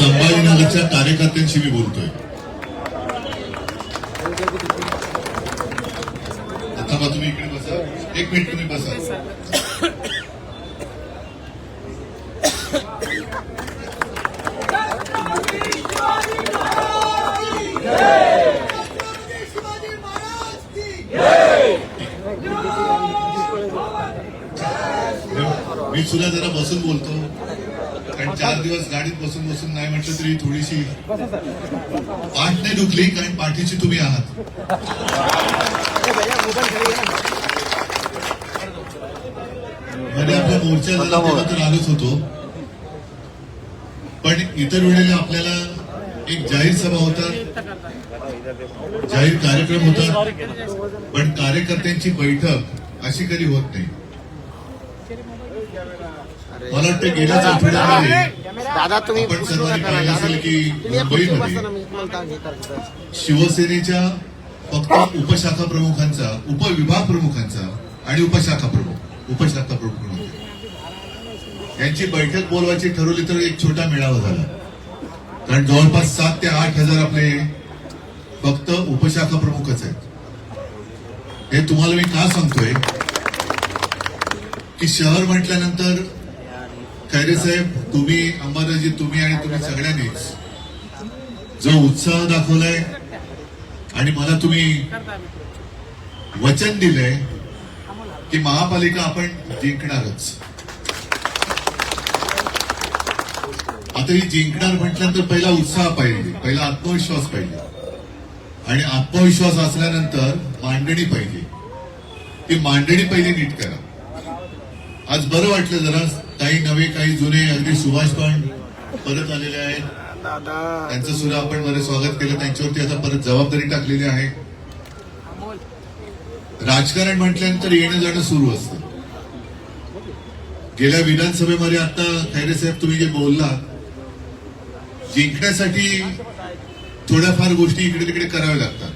संभाजीनगरच्या कार्यकर्त्यांशी मी बोलतोय. आता बा तुम्ही इकडे बसा. एक मिनिट तुम्ही बसा. मी सुद्धा जरा बसून बोलतो. कारण चार दिवस गाडीत बसून बसून नाही म्हटलं तरी थोडीशी पाठ नाही दुखली कारण पाठीची तुम्ही आहात. मध्ये आपला मोर्चा तर आलोच होतो. पण इतर वेळेला आपल्याला एक जाहीर सभा होतात जाहीर कार्यक्रम होतात. पण कार्यकर्त्यांची बैठक अशी कधी होत नाही. मला वाटतं गेल्याच दादा तुम्ही. असेल की मुंबईमध्ये. शिवसेनेच्या फक्त उपशाखा प्रमुखांचा उपविभाग प्रमुखांचा आणि उपशाखा प्रमुख उपशाखा प्रमुख यांची बैठक बोलवायची ठरवली तर एक छोटा मेळावा झाला कारण जवळपास सात ते आठ हजार आपले फक्त उपशाखा प्रमुखच आहेत हे तुम्हाला मी का सांगतोय की शहर म्हटल्यानंतर खैरे साहेब तुम्ही अंबादाजी तुम्ही आणि तुम्ही सगळ्यांनीच जो उत्साह दाखवलाय आणि मला तुम्ही वचन दिलंय की महापालिका आपण जिंकणारच. आता ही जिंकणार म्हटल्यानंतर पहिला उत्साह पाहिजे पहिला आत्मविश्वास पाहिजे. आणि आत्मविश्वास असल्यानंतर मांडणी पाहिजे. ती मांडणी पहिली नीट करा. आज बरं वाटलं जरा काही नवे काही जुने अगदी सुभाष पण परत आलेले आहेत. त्यांचं सुद्धा आपण बरं स्वागत केलं. त्यांच्यावरती आता परत जबाबदारी टाकलेली आहे. राजकारण म्हटल्यानंतर येणं जाणं सुरू असतं. गेल्या विधानसभेमध्ये आता खैरे साहेब तुम्ही जे बोलला जिंकण्यासाठी थोड्याफार गोष्टी इकडे तिकडे कराव्या लागतात.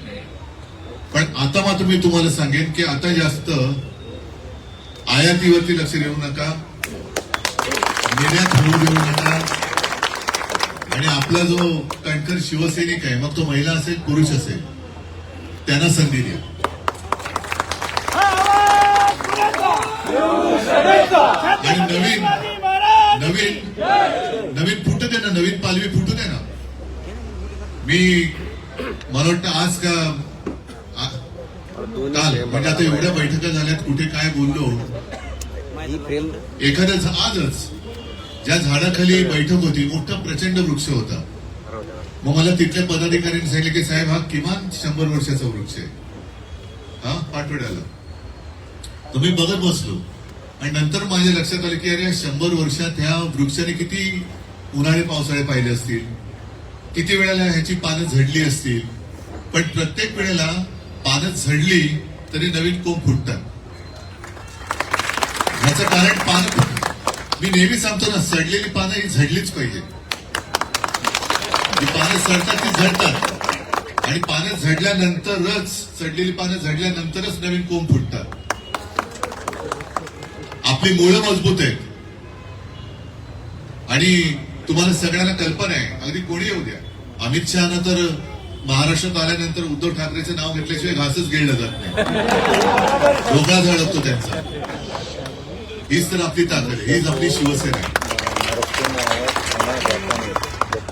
पण आता मात्र मी तुम्हाला सांगेन की आता जास्त आयातीवरती लक्ष देऊ नका. निर्यात होऊ देऊ नका आणि आपला जो कणकर शिवसैनिक आहे मग तो महिला असेल पुरुष असेल त्यांना संधी द्या. आणि नवीन नवीन नवीन फुटू दे ना नवीन पालवी फुटू दे ना. मी मला वाटतं आज का काल म्हणजे आता एवढ्या बैठका झाल्यात कुठे काय बोललो. प्रेम एखाद्या झ- आजच ज्या झाडाखाली बैठक होती मोठा प्रचंड वृक्ष होता. मग मला तिथल्या पदाधिकाऱ्यांनी सांगितलं की साहेब हा किमान शंभर वर्षाचा वृक्ष आहे. हा पाठवड्याला तुम्ही बघत बसलो. आणि नंतर माझ्या लक्षात आलं की अरे शंभर वर्षात ह्या वृक्षाने किती उन्हाळे पावसाळे पाहिले असतील. किती वेळेला ह्याची पानं झडली असतील. पण प्रत्येक वेळेला पानं झडली तरी नवीन कोंब फुटतात. ह्याचं कारण पानं. मी नेहमी सांगतो ना सडलेली पानं ही झडलीच पाहिजे. ही पानं सडतात ती झडतात. आणि पानं झडल्यानंतरच सडलेली पानं झडल्यानंतरच नवीन कोंब फुटतात. आपली मुळं मजबूत आहेत. आणि तुम्हाला सगळ्यांना कल्पना आहे अगदी कोणी येऊ द्या. अमित शहाना तर महाराष्ट्रात आल्यानंतर उद्धव ठाकरेचं नाव घेतल्याशिवाय घासच गिळलं जात नाही. डोका झळकतो त्यांचा. हीच तर आपली ताकद आहे हीच आपली शिवसेना आहे.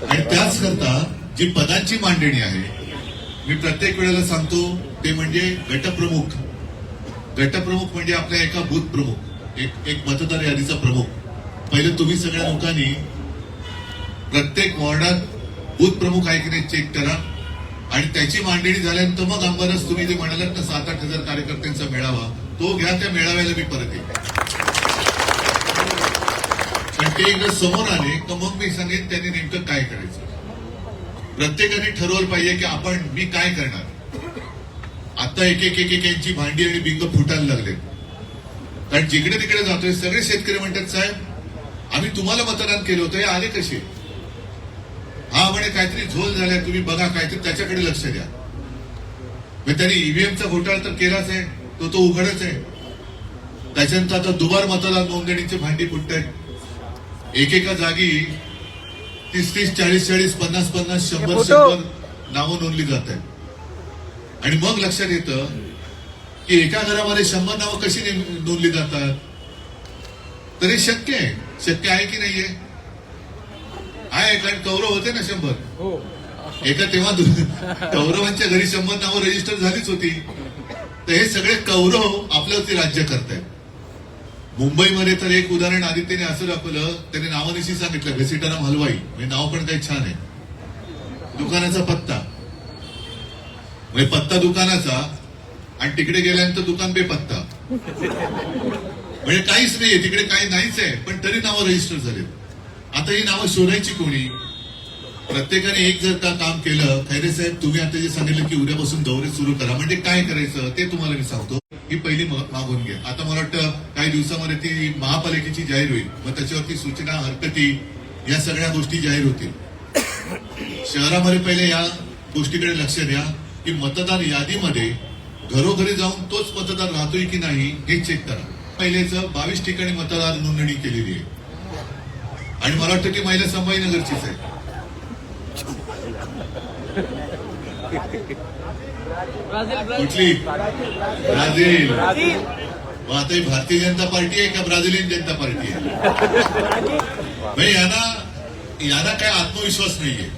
आणि त्याच करता जी पदांची मांडणी आहे मी प्रत्येक वेळेला सांगतो ते म्हणजे गटप्रमुख. गटप्रमुख म्हणजे आपल्या एका बूथ प्रमुख एक एक मतदार यादीचा प्रमुख. पहिले तुम्ही सगळ्या लोकांनी प्रत्येक वॉर्डात बूथ प्रमुख आहे की नाही चेक करा. आणि त्याची मांडणी झाल्यानंतर मग अंबरच तुम्ही जे म्हणालात ना सात आठ हजार कार्यकर्त्यांचा मेळावा तो घ्या त्या मेळाव्याला मी परत येईल ते एकदा समोर आले तर मग मी सांगेन त्यांनी नेमकं काय करायचं. प्रत्येकाने ठरवलं पाहिजे की आपण मी काय करणार? आता एक एक एक एक यांची भांडी आणि बिंग फुटायला लागले कारण जिकडे तिकडे जातोय सगळे शेतकरी म्हणतात साहेब आम्ही तुम्हाला मतदान केलं होतं हे आले कसे? हा म्हणे काहीतरी झोल झालाय तुम्ही बघा काहीतरी त्याच्याकडे लक्ष द्या. मग त्यांनी ईव्हीएमचा घोटाळा तर केलाच आहे तो तो उघडच आहे. त्याच्यानंतर आता दुबार मतदान नोंदणीची भांडी फुटत आहेत एकेका जागी तीस तीस चाळीस चाळीस पन्नास पन्नास शंभर. शंभर नावं नोंदली जात आहेत. आणि मग लक्षात येतं की एका घरामध्ये शंभर नावं कशी नोंदली जातात? तर हे शक्य आहे. शक्य आहे की नाहीये? आहे कारण कौरव होते ना शंभर. हो. एका तेव्हा कौरवांच्या घरी शंभर नावं रजिस्टर झालीच होती. तर हे सगळे कौरव आपल्यावरती राज्य करतायत. मुंबईमध्ये तर एक उदाहरण आदित्यने असं दाखवलं त्याने नावानिशी सांगितलं घसीटाराम हलवाई. म्हणजे नाव पण काही छान आहे. दुकानाचा पत्ता. म्हणजे पत्ता दुकानाचा आणि तिकडे गेल्यानंतर दुकान पे पत्ता. म्हणजे काहीच नाहीये तिकडे काही नाहीच आहे पण तरी नावं रजिस्टर झालेत. आता ही नावं शोधायची कोणी? प्रत्येकाने एक जर का काम केलं खैरे साहेब तुम्ही आता जे सांगितलं की उद्यापासून दौरे सुरू करा म्हणजे काय करायचं ते तुम्हाला मी सांगतो. ही पहिली मागून घ्या आता मला वाटतं काही दिवसामध्ये ती महापालिकेची जाहीर होईल. मग त्याच्यावरती सूचना हरकती या सगळ्या गोष्टी जाहीर होतील. शहरामध्ये पहिले या गोष्टीकडे लक्ष द्या की मतदार यादीमध्ये घरोघरी जाऊन तोच मतदार राहतोय की नाही हे चेक करा. पहिलेच बावीस ठिकाणी मतदार नोंदणी केलेली आहे. आणि मला वाटतं ती महिला संभाजीनगरचीच आहे. कुठली? ब्राझील. मग आता ही भारतीय जनता पार्टी आहे का ब्राझिलियन जनता पार्टी आहे? यांना यांना काय आत्मविश्वास नाहीये.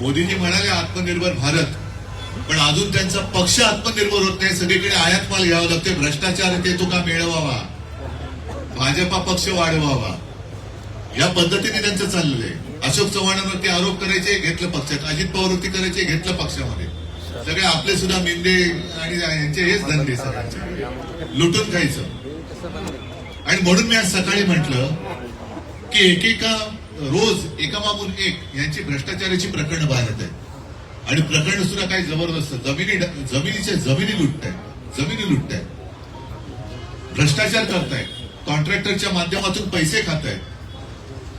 मोदीजी म्हणाले आत्मनिर्भर भारत. पण अजून त्यांचा पक्ष आत्मनिर्भर होत नाही. सगळीकडे आयात माल घ्यावा लागते भ्रष्टाचार ते तो का मिळवावा? भाजपा पक्ष वाढवावा. या पद्धतीने त्यांचं चाललेलं आहे अशोक चव्हाणांवरती आरोप करायचे घेतलं पक्षात. अजित पवारवरती करायचे घेतलं पक्षामध्ये. सगळे आपले सुद्धा मेंदे आणि यांचे हेच धंदे सगळ्यांचे लुटून खायचं. आणि म्हणून मी आज सकाळी म्हटलं की एकेका रोज एका मागून एक यांची भ्रष्टाचाराची प्रकरणं बाहेर येत आहेत. आणि प्रकरण सुद्धा काही जबरदस्त. जमिनी जमिनीच्या जमिनी लुटताय जमिनी लुटताय भ्रष्टाचार करताय कॉन्ट्रॅक्टरच्या माध्यमातून पैसे खातायत.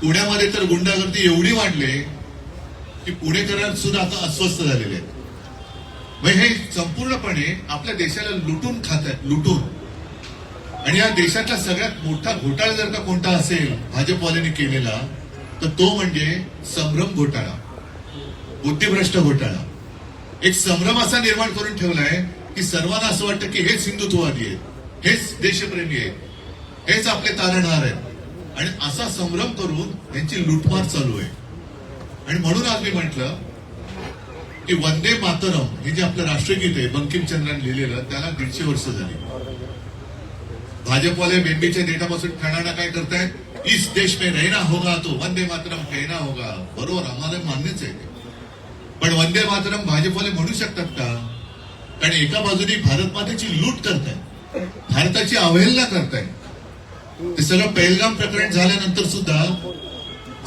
पुण्यामध्ये तर गुंडागर्दी एवढी वाढले की पुणेकरांना सुद्धा आता अस्वस्थ झालेले आहेत. हे संपूर्णपणे आपल्या देशाला लुटून खात आहेत लुटून. आणि या देशातला सगळ्यात मोठा घोटाळा जर का कोणता असेल भाजपवाल्याने केलेला तर तो म्हणजे संभ्रम घोटाळा. बुद्धिभ्रष्ट घोटाळा. एक संभ्रम असा निर्माण करून ठेवलाय की सर्वांना असं वाटतं की हेच हिंदुत्ववादी आहेत हेच देशप्रेमी आहेत हेच आपले तारणहार आहेत. आणि असा संभ्रम करून त्यांची लुटमार चालू आहे. आणि म्हणून आज मी म्हटलं की वंदे मातरम हे जे आपलं राष्ट्रगीत आहे बंकिमचंद्राने लिहिलेलं त्याला दीडशे वर्ष झाली. भाजपवाले बेंबीच्या देठापासून ठणाणा काय करतायत? इस देश में रहना होगा तो वंदे मातरम कहना होगा. बरोबर आम्हाला मान्यच आहे पण वंदे मातरम भाजपवाले म्हणू शकतात का? कारण एका बाजूने भारत मातेची लूट करताय भारताची अवहेलना करताय ते सगळं पहलगाम प्रकरण झाल्यानंतर सुद्धा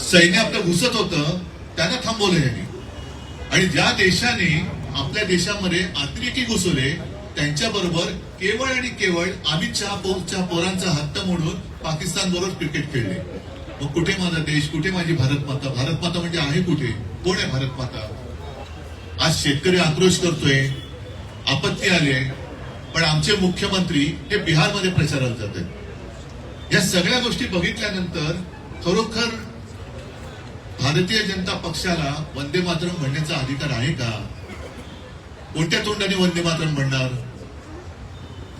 सैन्य आपलं घुसत होतं त्यांना थांबवलं यांनी. आणि ज्या देशाने आपल्या देशामध्ये अतिरेकी घुसवले त्यांच्या बरोबर केवळ आणि केवळ अमित शहा पोरांचा हत्ता मोडून पाकिस्तान बरोबर क्रिकेट खेळले. मग कुठे माझा देश? कुठे माझी भारत माता? भारत माता म्हणजे आहे कुठे? कोण आहे भारत माता? आज शेतकरी आक्रोश करतोय आपत्ती आली आहे पण आमचे मुख्यमंत्री हे बिहारमध्ये प्रचाराला जात आहेत या सगळ्या गोष्टी बघितल्यानंतर खरोखर भारतीय जनता पक्षाला वंदे मातरम म्हणण्याचा अधिकार आहे का? कोणत्या तोंडाने वंदे मातरम म्हणणार?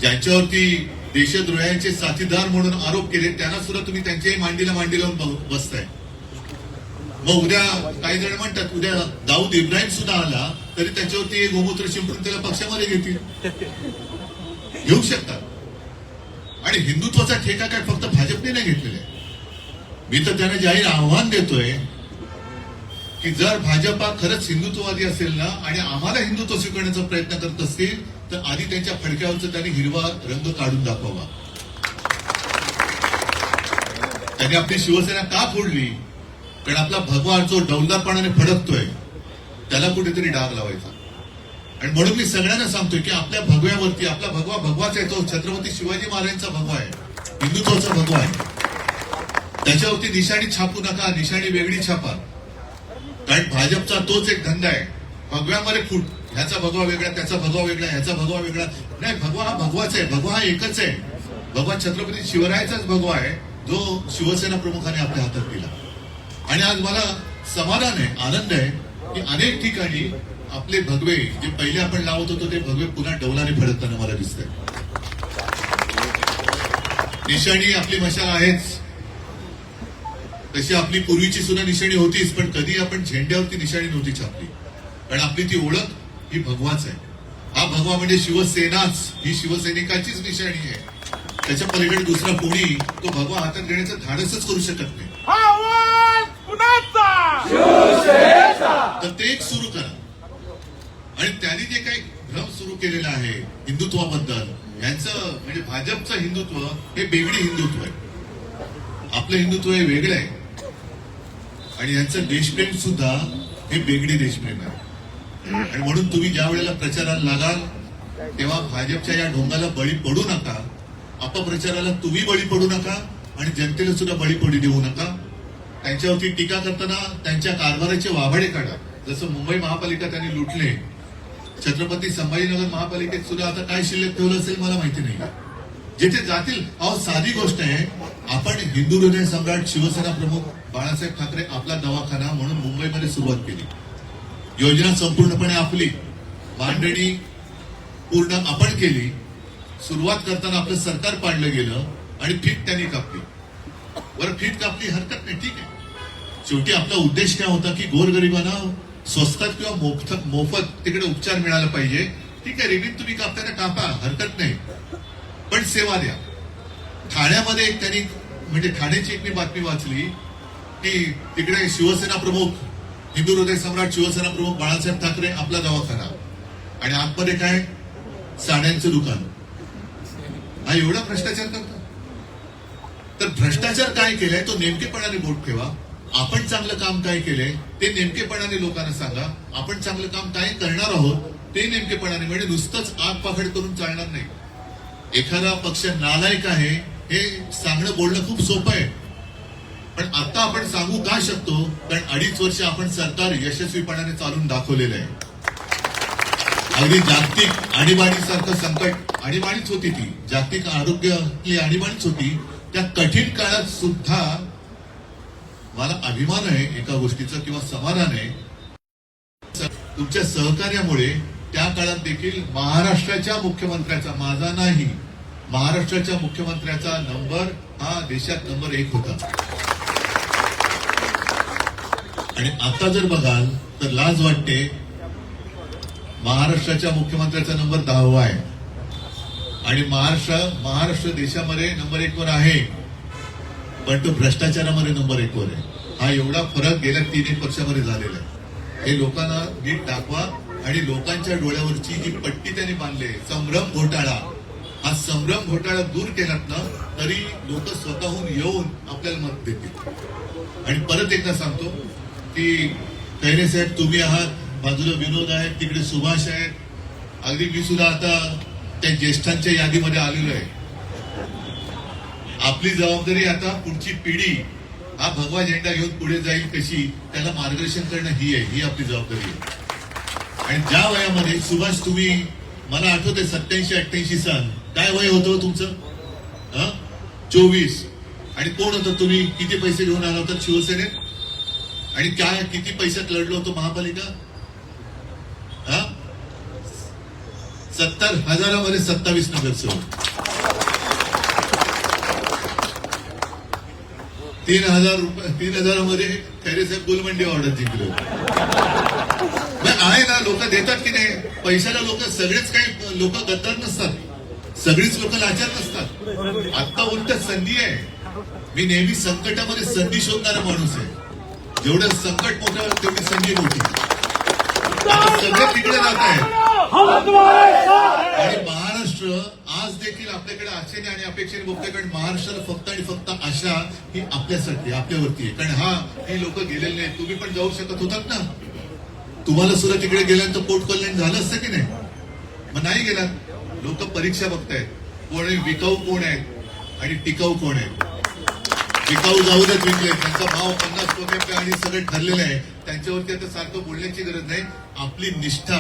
ज्यांच्यावरती देशद्रोह्यांचे साथीदार म्हणून आरोप केले त्यांना सुद्धा तुम्ही त्यांच्याही मांडीला मांडी लावून बसताय. मग उद्या काही जण म्हणतात उद्या दाऊद इब्राहिम सुद्धा आला तरी त्याच्यावरती गोमूत्र शिंपडून त्याला पक्षामध्ये घेतील. घेऊ शकतात. आणि हिंदुत्वाचा ठेका काय? फक्त भाजपने नाही घेतलेला. आहे मी तर त्यांना जाहीर आव्हान देतोय की जर भाजपा खरंच हिंदुत्ववादी असेल ना आणि आम्हाला हिंदुत्व स्वीकारण्याचा प्रयत्न करत असतील तर आधी त्यांच्या फडक्यावरचा त्यांनी हिरवा रंग काढून दाखवावा. त्यांनी आपली शिवसेना का फोडली? कारण आपला भगवा जो डौलदारपणाने फडकतोय त्याला कुठेतरी डाग लावायचा. आणि म्हणून मी सगळ्यांना सांगतोय की आपल्या भगव्यावरती आपला भगवा भगवाच आहे तो छत्रपती शिवाजी महाराजांचा भगवा आहे. हिंदुत्वाचा भगवा आहे. त्याच्यावरती निशाणी छापू नका निशाणी वेगळी छापा. कारण भाजपचा तोच एक धंदा आहे. भगव्यामध्ये फूट. ह्याचा भगवा वेगळा त्याचा भगवा वेगळा ह्याचा भगवा वेगळा. नाही भगवा हा भगवाच आहे. भगवा हा एकच आहे. भगवा छत्रपती शिवरायाचाच भगवा आहे. जो शिवसेना प्रमुखाने आपल्या हातात दिला. आणि आज मला समाधान आहे आनंद आहे की अनेक ठिकाणी आपले भगवे जे पहिले आपण लावत होतो ते भगवे पुन्हा डौलाने फडकताना मला दिसतंय. निशाणी आपली मशाल आहेच. तशी आपली पूर्वीची सुद्धा निशाणी होतीच पण कधी आपण झेंड्यावरती निशाणी नव्हती छापली. कारण आपली ती ओळख ही भगवाच आहे. हा भगवा म्हणजे शिवसेनाच. ही शिवसैनिकाचीच निशाणी आहे. त्याच्या पलीकडे दुसरा कोणी तो भगवा हातात घेण्याचं धाडसच करू शकत नाही. तर ते एक सुरू करा. आणि त्यांनी जे काही भ्रम सुरू केलेला आहे हिंदुत्वाबद्दल यांचं म्हणजे भाजपचं हिंदुत्व हे वेगळी हिंदुत्व आहे. आपलं हिंदुत्व हे वेगळं आहे. आणि यांचं देशप्रेम सुद्धा हे बेगडी देशप्रेम आहे. आणि म्हणून तुम्ही ज्या वेळेला प्रचाराला लागाल तेव्हा भाजपच्या या ढोंगाला बळी पडू नका. अपप्रचाराला तुम्ही बळी पडू नका आणि जनतेला सुद्धा बळी पडू देऊ नका. त्यांच्यावरती टीका करताना त्यांच्या कारभाराचे वाभाडे काढा. जसं मुंबई महापालिका त्यांनी लुटले छत्रपती संभाजीनगर महापालिकेत सुद्धा आता काय शिल्लक ठेवलं असेल मला माहिती नाही. जिथे जातील अहो साधी गोष्ट आहे आपण हिंदू हृदय सम्राट शिवसेना प्रमुख बाळासाहेब ठाकरे आपला दवाखाना म्हणून मुंबईमध्ये सुरुवात केली. योजना संपूर्णपणे आपली मांडणी पूर्ण आपण केली. सुरुवात करताना आपलं सरकार पाडलं गेलं आणि फीट त्यांनी कापली. बरं फीट कापली हरकत नाही ठीक आहे. शेवटी आपला उद्देश काय होता की गोरगरिबांना स्वस्तात किंवा मोफत मोफत तिकडे उपचार मिळाला पाहिजे. ठीक आहे रिबीन तुम्ही कापताना कापा हरकत नाही. पण सेवा द्या. ठाण्यामध्ये एक त्यांनी म्हणजे ठाण्याची एक मी बातमी वाचली की तिकडे शिवसेना प्रमुख हिंदू हृदय सम्राट शिवसेना प्रमुख बाळासाहेब ठाकरे आपला दवाखाना. आणि आतमध्ये काय? साड्यांचं दुकान. हा एवढा भ्रष्टाचार करतो तर भ्रष्टाचार काय केलाय? तो नेमकेपणाने बोट ठेवा. आपण चांगलं काम काय केलंय ते नेमकेपणाने लोकांना सांगा. आपण चांगलं काम काय करणार आहोत ते नेमकेपणाने. म्हणजे नुसतंच आग पाखड करून चालणार नाही. एखादा पक्ष नालायक आहे हे सांगणं बोलणं खूप सोपं आहे. पण आता आपण सांगू का शकतो? कारण अडीच वर्ष आपण सरकार यशस्वीपणाने चालून दाखवलेलं आहे. अगदी जागतिक आणीबाणीसारखं संकट आणीबाणीच होती ती. जागतिक आरोग्यातली आणीबाणीच होती. त्या कठीण काळात सुद्धा मला अभिमान आहे एका गोष्टीचा किंवा समाधान आहे. तुमच्या सहकार्यामुळे त्या काळात देखील महाराष्ट्राच्या मुख्यमंत्र्याचा माझा नाही महाराष्ट्राच्या मुख्यमंत्र्याचा नंबर हा देशात नंबर एक होता. आणि आता जर बघाल तर लाज वाटते महाराष्ट्राच्या मुख्यमंत्र्याचा नंबर दहावा आहे. आणि महाराष्ट्र महाराष्ट्र देशामध्ये नंबर एक वर आहे. पण तो भ्रष्टाचारामध्ये नंबर एकवर आहे. हा एवढा फरक गेल्या तीन एक वर्षामध्ये झालेला आहे. हे लोकांना नीट दाखवा आणि लोकांच्या डोळ्यावरची जी पट्टी त्यांनी बांधली संभ्रम घोटाळा हा संभ्रम घोटाळा दूर केलात ना तरी लोक स्वतःहून येऊन आपल्याला मत देतील. आणि परत एकदा सांगतो की खैरे साहेब तुम्ही आहात बाजूला विनोद आहेत तिकडे सुभाष आहेत. अगदी मी सुद्धा आता त्या ज्येष्ठांच्या यादीमध्ये आलेलो आहे. आपली जबाबदारी आता पुढची पिढी हा भगवा झेंडा घेऊन पुढे जाईल कशी त्याला मार्गदर्शन करणं ही आहे ही आपली जबाबदारी आहे. आणि ज्या वयामध्ये सुभाष तुम्ही मला आठवते सत्याऐंशी अठ्ठ्याऐंशी साल काय वय होतं हो तुमचं? चोवीस. आणि कोण होतं तुम्ही? किती पैसे घेऊन आला होता शिवसेनेत? आणि काय किती पैशात लढलो होतो महापालिका? हा सत्तर हजारामध्ये सत्तावीस नगरसेवक. तीन हजार रुपये तीन हजारमध्ये साहेब गुलमंडी ऑर्डर जिंकले आहे ना लोक देतात की नाही? पैशाला लोक सगळेच काही लोक गद्दार नसतात. सगळीच लोक लाचार नसतात. आता उलट संधी आहे. मी नेहमी संकटामध्ये संधी शोधणारा माणूस आहे. जेवढं संकट मोठं तेवढी संधी मोठी. आता सगळे तिकडे जात आहे आणि महाराष्ट्र आज देखील आपल्याकडे आशेने आणि अपेक्षेने बघतोय कारण महाराष्ट्राला फक्त आणि फक्त आशा ही आपल्यासाठी आपल्यावरती आहे. कारण हा ही लोक गेलेले नाही तुम्ही पण जाऊ शकत होतात ना. तुम्हाला सुद्धा तिकडे गेल्यानंतर पोट कल्याण झालं असतं की नाही? मग नाही गेलात. लोक परीक्षा बघतायत. कोण आहे? विकाऊ कोण आहेत आणि टिकाऊ कोण आहेत विकाऊ जाऊ देत विकले. त्यांचा भाव पन्नास कोटी आणि सगळं ठरलेलं आहे. त्यांच्यावरती आता सारखं बोलण्याची गरज नाही. आपली निष्ठा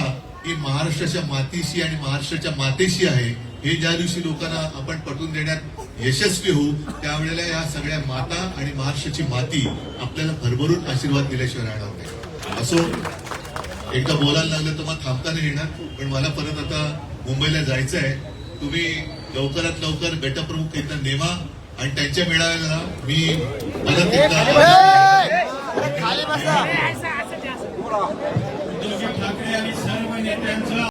ही महाराष्ट्राच्या मातीशी आणि महाराष्ट्राच्या मातेशी आहे. हे ज्या दिवशी लोकांना आपण पटवून देण्यात यशस्वी होऊ त्यावेळेला या सगळ्या माता आणि महाराष्ट्राची माती आपल्याला भरभरून आशीर्वाद दिल्याशिवाय राहणार नाही. असो एकदा बोलायला लागलं तर मग थांबता नाही येणार पण मला परत आता मुंबईला जायचं आहे. तुम्ही लवकरात लवकर गटप्रमुख एकदा नेमा आणि त्यांच्या मेळाव्याला मी परत एकदा ठाकरे आणि सर्व नेत्यांचं